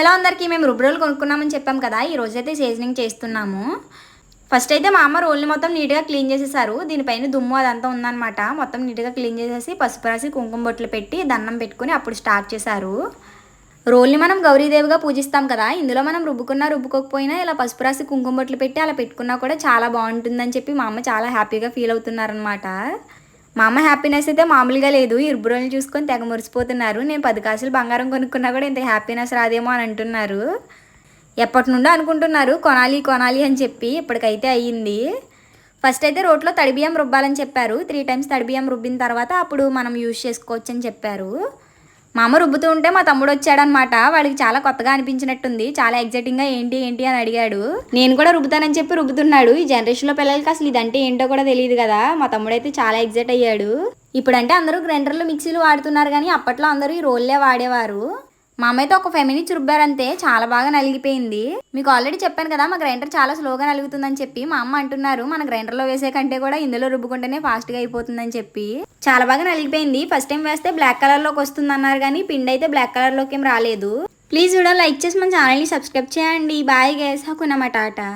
Hello అందరికీ మేము రుబ్బురోలు కొనుక్కున్నామని చెప్పాం కదా ఈ రోజైతే సీజనింగ్ చేస్తున్నాము. ఫస్ట్ అయితే మా అమ్మ రోల్ని మొత్తం నీట్గా క్లీన్ చేసేసారు. దీనిపైన దుమ్ము అదంతా ఉందన్నమాట. మొత్తం నీట్గా క్లీన్ చేసేసి పసుపు రాసి కుంకుమ బొట్లు పెట్టి దండం పెట్టుకుని అప్పుడు స్టార్ట్ చేశారు. రోల్ని మనం గౌరీదేవిగా పూజిస్తాం కదా ఇందులో మనం రుబ్బుకున్నా రుబ్బుకోకపోయినా ఇలా పసుపు రాసి కుంకుమ బొట్లు పెట్టి అలా పెట్టుకున్నా కూడా చాలా బాగుంటుందని చెప్పి మా అమ్మ చాలా హ్యాపీగా ఫీల్ అవుతున్నారనమాట మా అమ్మ హ్యాపీనెస్ అయితే మామూలుగా లేదు. ఈ చూసుకొని తెగ మురిసిపోతున్నారు. నేను పది కాసులు బంగారం కొనుక్కున్నా కూడా ఇంత హ్యాపీనెస్ రాదేమో అని అంటున్నారు. ఎప్పటి నుండో అనుకుంటున్నారు కొనాలి కొనాలి అని చెప్పి ఇప్పటికైతే అయ్యింది. ఫస్ట్ అయితే రోట్లో తడిబియ్యం రుబ్బాలని చెప్పారు. త్రీ టైమ్స్ తడిబియ్యం రుబ్బిన తర్వాత అప్పుడు మనం యూజ్ చేసుకోవచ్చు అని చెప్పారు. మా అమ్మ రుబ్బుతూ ఉంటే మా తమ్ముడు వచ్చాడనమాట. వాడికి చాలా కొత్తగా అనిపించినట్టుంది. చాలా ఎగ్జైటింగ్గా ఏంటి ఏంటి అని అడిగాడు. నేను కూడా రుబ్బుతానని చెప్పి రుబ్బుతున్నాడు. ఈ జనరేషన్లో పిల్లలకి అసలు ఇదంటే ఏంటో కూడా తెలియదు కదా. మా తమ్ముడైతే చాలా ఎగ్జైట్ అయ్యాడు. ఇప్పుడంటే అందరూ గ్రైండర్లు మిక్సీలు వాడుతున్నారు కానీ అప్పట్లో అందరూ ఈ రోల్లే వాడేవారు. మా అమ్మ అయితే ఒక ఫైవ్ మినిట్స్ రుబ్బారంతే చాలా బాగా నలిగిపోయింది. మీకు ఆల్రెడీ చెప్పాను కదా మా గ్రైండర్ చాలా స్లోగా నలుగుతుందని చెప్పి మా అమ్మ అంటున్నారు. మన గ్రైండర్లో వేసే కంటే కూడా ఇందులో రుబ్బుకుంటేనే ఫాస్ట్గా అయిపోతుందని చెప్పి. చాలా బాగా నలిగిపోయింది. ఫస్ట్ టైం వేస్తే బ్లాక్ కలర్లోకి వస్తుంది అన్నారు కానీ పిండి అయితే బ్లాక్ కలర్లోకి ఏం రాలేదు. ప్లీజ్ వీడియో లైక్ చేసి మన ఛానల్ని సబ్స్క్రైబ్ చేయండి. బాయ్ గేస్ హకునమాట టాటా.